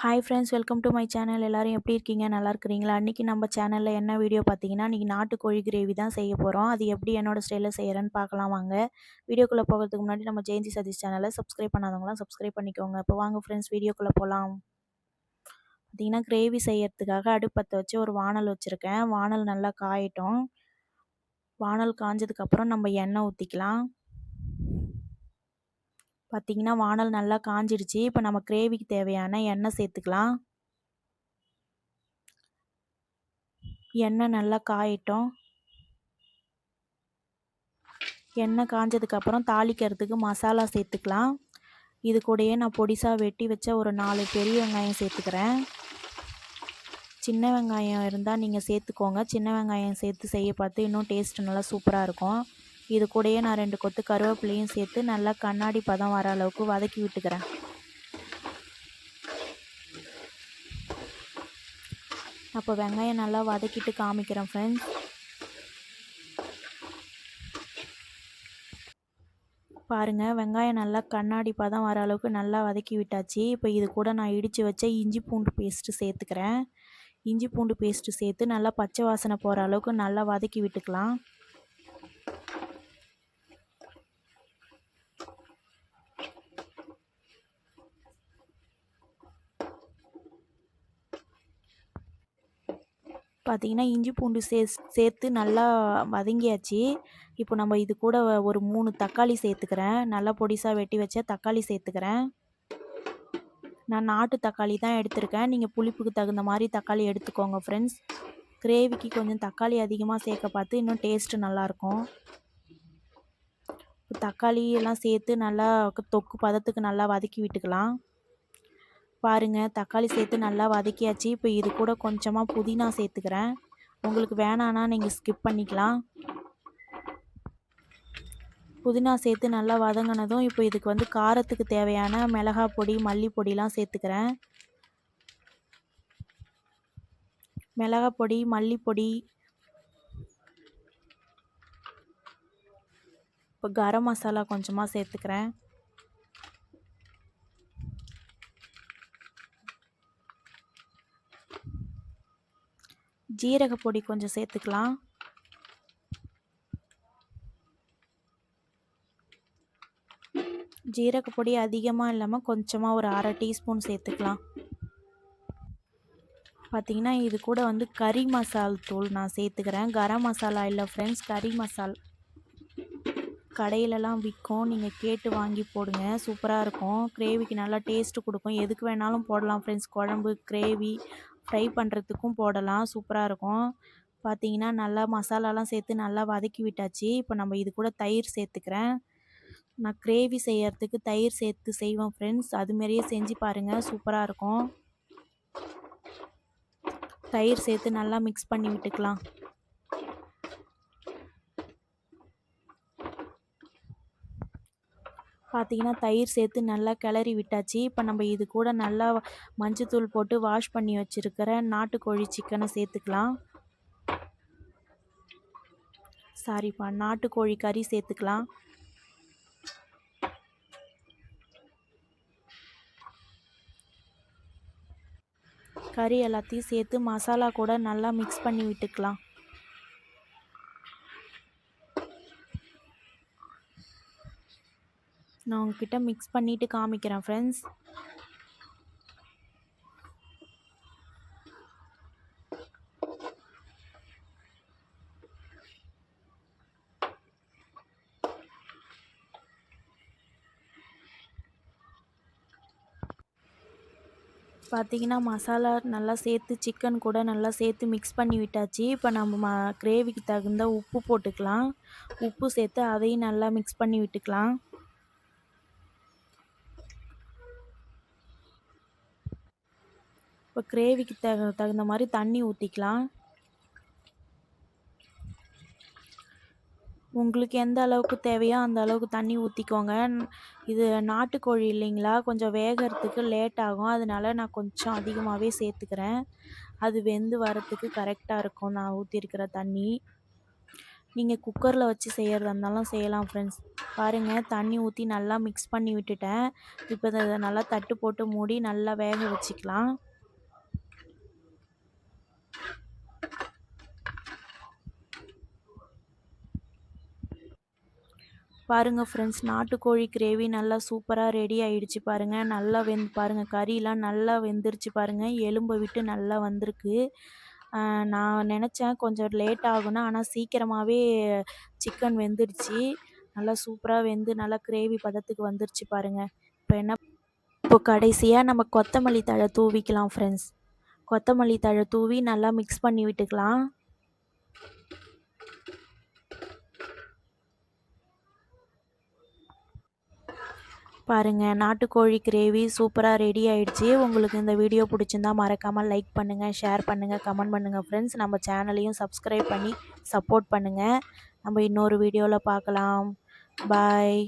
Hi friends welcome to my channel எல்லோரும் எப்படி இருக்கீங்க? நல்லா இருக்கிறீங்களா? அன்றைக்கி நம்ம சேனலில் என்ன வீடியோ பார்த்தீங்கன்னா இன்றைக்கி நாட்டுக்கோழி கிரேவி தான் செய்ய போகிறோம் அது எப்படி என்னோட ஸ்டைலில் செய்கிறேன்னு பார்க்கலாம் வாங்க. வீடியோக்குள்ளே போகிறதுக்கு முன்னாடி நம்ம ஜெயந்தி சதீஷ் சேனலை சப்ஸ்கிரைப் பண்ணாதவங்களாம் சப்ஸ்கிரைப் பண்ணிக்கோங்க. இப்போ வாங்க ஃப்ரெண்ட்ஸ் வீடியோக்குள்ளே போகலாம் பார்த்திங்கன்னா கிரேவி செய்யறதுக்காக அடுப்பத்தை வச்சு ஒரு வானல் வச்சுருக்கேன். வானல் நல்லா காயட்டும். வானல் காஞ்சதுக்கப்புறம் நம்ம எண்ணெய் ஊற்றிக்கலாம் பார்த்திங்கன்னா வானல் நல்லா காஞ்சிடுச்சு. இப்போ நம்ம கிரேவிக்கு தேவையான எண்ணெய் சேர்த்துக்கலாம். எண்ணெய் நல்லா காயட்டும். எண்ணெய் காஞ்சதுக்கப்புறம் தாளிக்கிறதுக்கு மசாலா சேர்த்துக்கலாம். இது கூடயே நான் பொடிசாக வெட்டி வச்ச ஒரு நாலு பெரிய வெங்காயம் சேர்த்துக்கிறேன். சின்ன வெங்காயம் இருந்தால் நீங்கள் சேர்த்துக்கோங்க. சின்ன வெங்காயம் சேர்த்து செய்ய பார்த்து இன்னும் டேஸ்ட் நல்லா சூப்பராக இருக்கும். இது கூடயே நான் ரெண்டு கொத்து கருவேப்பிலையும் சேர்த்து நல்லா கண்ணாடி பதம் வர அளவுக்கு வதக்கி விட்டுக்கிறேன். அப்போ வெங்காயம் நல்லா வதக்கிட்டு காமிக்கிறேன் ஃப்ரெண்ட்ஸ் பாருங்கள் வெங்காயம் நல்லா கண்ணாடி பதம் வர அளவுக்கு நல்லா வதக்கி விட்டாச்சு. இப்போ இது கூட நான் இடித்து வச்ச இஞ்சி பூண்டு பேஸ்ட்டு சேர்த்துக்கிறேன். இஞ்சி பூண்டு பேஸ்ட்டு சேர்த்து நல்லா பச்சை வாசனை போகிற அளவுக்கு நல்லா வதக்கி விட்டுக்கலாம். பார்த்திங்கன்னா இஞ்சி பூண்டு சே சேர்த்து நல்லா வதங்கியாச்சு. இப்போ நம்ம இது கூட ஒரு மூணு தக்காளி சேர்த்துக்கிறேன். நல்லா பொடிசாக வெட்டி வச்ச தக்காளி சேர்த்துக்கிறேன். நான் நாட்டு தக்காளி தான் எடுத்திருக்கேன். நீங்கள் புளிப்புக்கு தகுந்த மாதிரி தக்காளி எடுத்துக்கோங்க ஃப்ரெண்ட்ஸ் கிரேவிக்கு கொஞ்சம் தக்காளி அதிகமாக சேர்க்க பார்த்து இன்னும் டேஸ்ட்டு நல்லாயிருக்கும். தக்காளி எல்லாம் சேர்த்து நல்லா தொக்கு பதத்துக்கு நல்லா வதக்கி விட்டுக்கலாம். பாருங்கள் தக்காளி சேர்த்து நல்லா வதக்கியாச்சு. இப்போ இது கூட கொஞ்சமாக புதினா சேர்த்துக்கிறேன். உங்களுக்கு வேணான்னா நீங்கள் ஸ்கிப் பண்ணிக்கலாம். புதினா சேர்த்து நல்லா வதங்கினதும் இப்போ இதுக்கு வந்து காரத்துக்கு தேவையான மிளகா பொடி மல்லி பொடிலாம் சேர்த்துக்கிறேன். மிளகா பொடி மல்லிப்பொடி இப்போ கரம் மசாலா கொஞ்சமாக சேர்த்துக்கிறேன். ஜீரக பொடி கொஞ்சம் சேர்த்துக்கலாம். ஜீரக பொடி அதிகமாக இல்லாமல் கொஞ்சமாக ஒரு அரை டீஸ்பூன் சேர்த்துக்கலாம். பார்த்திங்கன்னா இது கூட வந்து கறி மசால் தூள் நான் சேர்த்துக்கிறேன். கரம் மசாலா இல்லை ஃப்ரெண்ட்ஸ் கறி மசால். கடையிலலாம் விற்கும் நீங்கள் கேட்டு வாங்கி போடுங்க. சூப்பராக இருக்கும். கிரேவிக்கு நல்லா டேஸ்ட்டு கொடுக்கும். எதுக்கு வேணாலும் போடலாம் ஃப்ரெண்ட்ஸ் குழம்பு கிரேவி ஃப்ரை பண்ணுறதுக்கும் போடலாம். சூப்பராக இருக்கும். பார்த்தீங்கன்னா நல்லா மசாலாலாம் சேர்த்து நல்லா வதக்கி விட்டாச்சு. இப்போ நம்ம இது கூட தயிர் சேர்த்துக்கிறேன். நான் கிரேவி செய்யறதுக்கு தயிர் சேர்த்து செய்வோம் ஃப்ரெண்ட்ஸ் அதுமாரியே செஞ்சு பாருங்கள் சூப்பராக இருக்கும். தயிர் சேர்த்து நல்லா மிக்ஸ் பண்ணி விட்டுக்கலாம். பார்த்தீங்கன்னா தயிர் சேர்த்து நல்லா கிளறி விட்டாச்சு. இப்போ நம்ம இது கூட நல்லா மஞ்சத்தூள் போட்டு வாஷ் பண்ணி வச்சுருக்கிற நாட்டுக்கோழி சிக்கனை சேர்த்துக்கலாம். சாரிப்பா நாட்டுக்கோழி கறி சேர்த்துக்கலாம். கறி எல்லாத்தையும் சேர்த்து மசாலா கூட நல்லா மிக்ஸ் பண்ணி விட்டுக்கலாம். நான் உங்ககிட்ட மிக்ஸ் பண்ணிவிட்டு காமிக்கிறேன் ஃப்ரெண்ட்ஸ் பார்த்திங்கன்னா மசாலா நல்லா சேர்த்து சிக்கன் கூட நல்லா சேர்த்து மிக்ஸ் பண்ணி விட்டாச்சு. இப்போ நம்ம ம கிரேவிக்கு தகுந்த உப்பு போட்டுக்கலாம். உப்பு சேர்த்து அதையும் நல்லா மிக்ஸ் பண்ணி விட்டுக்கலாம். இப்போ கிரேவிக்கு தகு தகுந்த மாதிரி தண்ணி ஊற்றிக்கலாம் உங்களுக்கு எந்த அளவுக்கு தேவையோ அந்த அளவுக்கு தண்ணி ஊற்றிக்கோங்க இது நாட்டுக்கோழி இல்லைங்களா? கொஞ்சம் வேகிறதுக்கு லேட் ஆகும். அதனால நான் கொஞ்சம் அதிகமாகவே சேர்த்துக்கிறேன். அது வெந்து வரத்துக்கு கரெக்டாக இருக்கும். நான் ஊற்றிருக்கிற தண்ணி. நீங்கள் குக்கரில் வச்சு செய்கிறதா இருந்தாலும் செய்யலாம் ஃப்ரெண்ட்ஸ் பாருங்கள் தண்ணி ஊற்றி நல்லா மிக்ஸ் பண்ணி விட்டுட்டேன். இப்போ இதை நல்லா தட்டு போட்டு மூடி நல்லா வேக வச்சுக்கலாம். பாருங்கள் ஃப்ரெண்ட்ஸ் நாட்டுக்கோழி கிரேவி நல்லா சூப்பராக ரெடி ஆகிடுச்சு பாருங்கள் நல்லா வெந் பாருங்கள் கறியெலாம் நல்லா வெந்துருச்சு பாருங்கள் எலும்பை விட்டு நல்லா வந்திருக்கு. நான் நினச்சேன் கொஞ்சம் லேட் ஆகும்னு ஆனால் சீக்கிரமாகவே சிக்கன் வெந்துடுச்சு நல்லா சூப்பராக வெந்து நல்லா கிரேவி பதத்துக்கு வந்துருச்சு பாருங்கள் இப்போ என்ன இப்போ கடைசியாக நம்ம கொத்தமல்லி தழை தூவிக்கலாம் ஃப்ரெண்ட்ஸ் கொத்தமல்லி தழை தூவி நல்லா மிக்ஸ் பண்ணி விட்டுக்கலாம். பாருங்கள் நாட்டுக்கோழி கிரேவி சூப்பராக ரெடி ஆயிடுச்சு. உங்களுக்கு இந்த வீடியோ பிடிச்சிருந்தா மறக்காமல் லைக் பண்ணுங்கள் ஷேர் பண்ணுங்கள் கமெண்ட் பண்ணுங்கள் ஃப்ரெண்ட்ஸ் நம்ம சேனலையும் சப்ஸ்கிரைப் பண்ணி சப்போர்ட் பண்ணுங்கள் நம்ம இன்னொரு வீடியோவில் பார்க்கலாம். பாய்